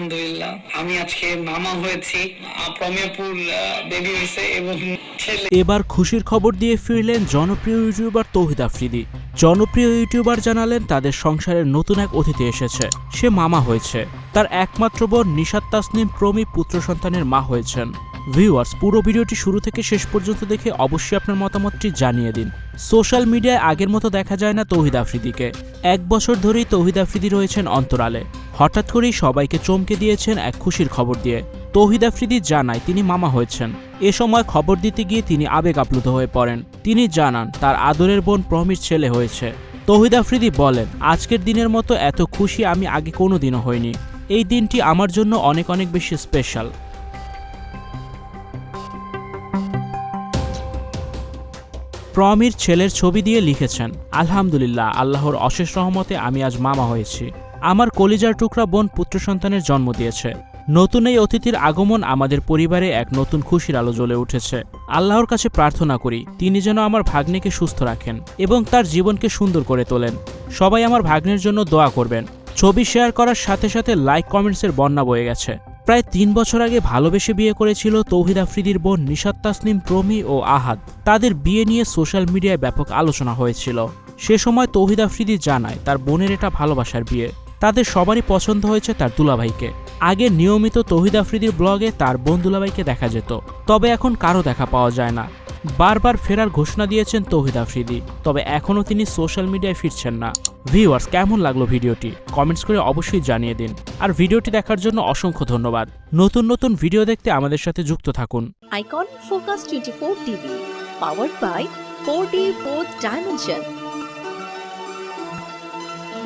আলহামদুলিল্লাহ। আমি আজকে মামা হয়েছি বেবি হয়েছে এবং এবার খুশির খবর দিয়ে ফিরলেন জনপ্রিয় ইউটিউবার তৌহিদ আফ্রিদি। জনপ্রিয় ইউটিউবার জানালেন, তাদের সংসারের নতুন এক অতিথি এসেছে। সে মামা হয়েছে। তার একমাত্র বোন নিশাত তাসনিম প্রমি পুত্র সন্তানের মা হয়েছেন। ভিউয়ার্স, পুরো ভিডিওটি শুরু থেকে শেষ পর্যন্ত দেখে অবশ্যই আপনার মতামতটি জানিয়ে দিন। সোশ্যাল মিডিয়ায় আগের মতো দেখা যায় না তৌহিদ আফ্রিদিকে। এক বছর ধরেই তৌহিদ আফ্রিদি রয়েছেন অন্তরালে। হঠাৎ করেই সবাইকে চমকে দিয়েছেন এক খুশির খবর দিয়ে। তৌহিদ আফ্রিদি জানায় তিনি মামা হয়েছেন। এ সময় খবর দিতে গিয়ে তিনি আবেগ আপ্লুত হয়ে পড়েন। তিনি জানান, তার আদরের বোন প্রমির ছেলে হয়েছে। তৌহিদ আফ্রিদি বলেন, আজকের দিনের মতো এত খুশি আমি আগে কোনো দিনও হইনি। এই দিনটি আমার জন্য অনেক অনেক বেশি স্পেশাল। প্রমির ছেলের ছবি দিয়ে লিখেছেন, আলহামদুলিল্লাহ, আল্লাহর অশেষ রহমতে আমি আজ মামা হয়েছি। আমার কলিজার টুকরা বোন পুত্র সন্তানের জন্ম দিয়েছে। নতুন এই অতিথির আগমন আমাদের পরিবারে এক নতুন খুশির আলো জ্বলে উঠেছে। আল্লাহর কাছে প্রার্থনা করি, তিনি যেন আমার ভাগ্নেকে সুস্থ রাখেন এবং তার জীবনকে সুন্দর করে তোলেন। সবাই আমার ভাগ্নের জন্য দোয়া করবেন। ছবি শেয়ার করার সাথে সাথে লাইক কমেন্টসের বন্যা বয়ে গেছে। প্রায় তিন বছর আগে ভালোবেসে বিয়ে করেছিল তৌহিদ আফ্রিদির বোন নিশাত তাসনিম, প্রমি ও আহাদ। তাদের বিয়ে নিয়ে সোশ্যাল মিডিয়ায় ব্যাপক আলোচনা হয়েছিল। সে সময় তৌহিদ আফ্রিদি জানায়, তার বোনের এটা ভালোবাসার বিয়ে। তাদের সবারই পছন্দ হয়েছে তার দুলাভাইকে। আগে নিয়মিত তৌহিদ আফ্রিদির ব্লগে তার বোন দুলাভাইকে দেখা যেত তবে এখন কারও দেখা পাওয়া যায় না। বারবার ফেরার ঘোষণা দিয়েছেন তৌহিদ আফ্রিদি তবে এখনও তিনি সোশ্যাল মিডিয়ায় ফিরছেন না। ভিউয়ার্স কেমন লাগল ভিডিওটি? কমেন্টস করে অবশ্যই জানিয়ে দিন। আর ভিডিওটি দেখার জন্য অসংখ্য ধন্যবাদ। নতুন নতুন ভিডিও দেখতে আমাদের সাথে যুক্ত থাকুন। Icon Focus 24 TV, powered by 4D Fourth Dimension.